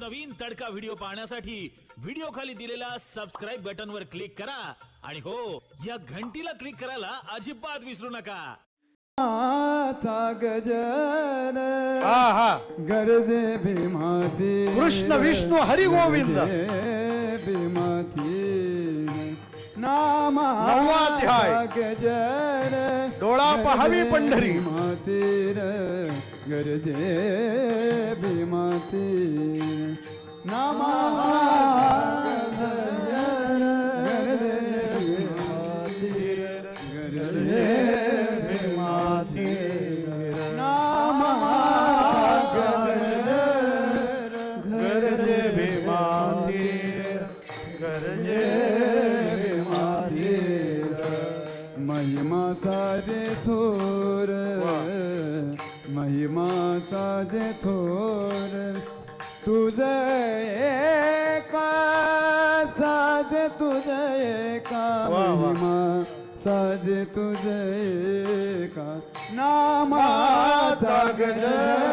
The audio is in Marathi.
नवनवीन तडका व्हिडिओ पाहण्यासाठी व्हिडिओ खाली दिलेल्या सबस्क्राईब बटन वर क्लिक करा. आणि हो या घंटीला क्लिक करायला अजिबात विसरू नका. हा गरजे भीमाती कृष्ण विष्णू हरी गोविंद. भीमाती नामा नववा अध्याय. गजर डोळा पहावी पंढरी. भीमातीर गरजे भीमाती. नामा गरजे भीमाती. गरजे नामा गरजे भीमाती. गरजे महिमा साजे थोर. महिमा साजे थोर तुझे एका साजे तुझे एका. महिमा साजे तुझे एका नामाचा गजर